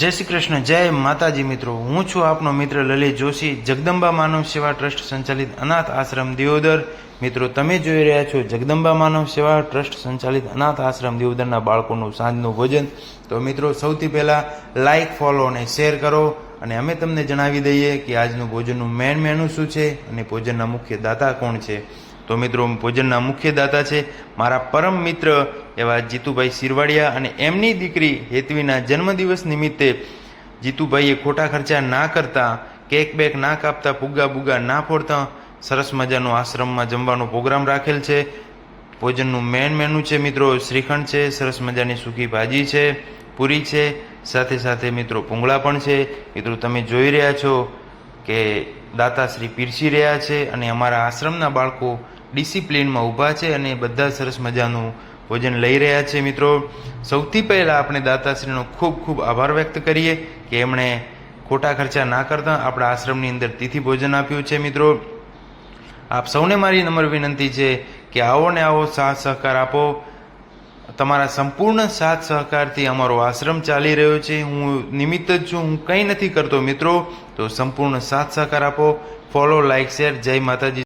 જય શ્રી કૃષ્ણ, જય માતાજી મિત્રો. હું છું આપનો મિત્ર લલિત જોશી, જગદંબા માનવ સેવા ટ્રસ્ટ સંચાલિત અનાથ આશ્રમ દિયોદર. મિત્રો, તમે જોઈ રહ્યા છો જગદંબા માનવ સેવા ટ્રસ્ટ સંચાલિત અનાથ આશ્રમ દિયોદરના બાળકોનું સાંજનું ભોજન. તો મિત્રો, સૌથી પહેલાં લાઇક ફોલો અને શેર કરો અને અમે તમને જણાવી દઈએ કે આજનું ભોજનનું મેન મેનુ શું છે અને ભોજનના મુખ્ય દાતા કોણ છે. તો મિત્રો ભોજનના મુખ્ય દાતા છે, મારા પરમ મિત્ર એવા જીતુભાઈ સિરવાડિયા અને એમની દીકરી હેતવીના જન્મદિવસ નિમિત્તે જીતુભાઈએ ખોટા ખર્ચા ના કરતા, કેક બેક ના કાપતા પુગ્ગા બુગ્ગા ના ફોડતા, સરસ મજાનો આશ્રમમાં જમવાનો પ્રોગ્રામ રાખેલ છે. ભોજનનું મેન મેનુ છે મિત્રો, શ્રીખંડ છે, સરસ મજાની સૂકી ભાજી છે, પૂરી છે, સાથે સાથે મિત્રો પૂંગળા પણ છે. મિત્રો, તમે જોઈ રહ્યા છો કે દાતા શ્રી પીરસી રહ્યા છે અને અમારા આશ્રમના બાળકો ડિસિપ્લિનમાં ઊભા છે અને બધા સરસ મજાનું ભોજન લઈ રહ્યા છે. મિત્રો, સૌથી પહેલાં આપણે દાતાશ્રીનો ખૂબ ખૂબ આભાર વ્યક્ત કરીએ કે એમણે ખોટા ખર્ચા ના કરતા આપણા આશ્રમની અંદર તિથિ ભોજન આપ્યું છે. મિત્રો, આપ સૌને મારી નમ્ર વિનંતી છે કે આવો ને આવો સાથ સહકાર આપો. તમારા સંપૂર્ણ સાથ સહકારથી અમારો આશ્રમ ચાલી રહ્યો છે. હું નિમિત્ત જ છું, હું કંઈ નથી કરતો. મિત્રો, તો સંપૂર્ણ સાથ સહકાર આપો. ફોલો લાઇક શેર જય માતાજી.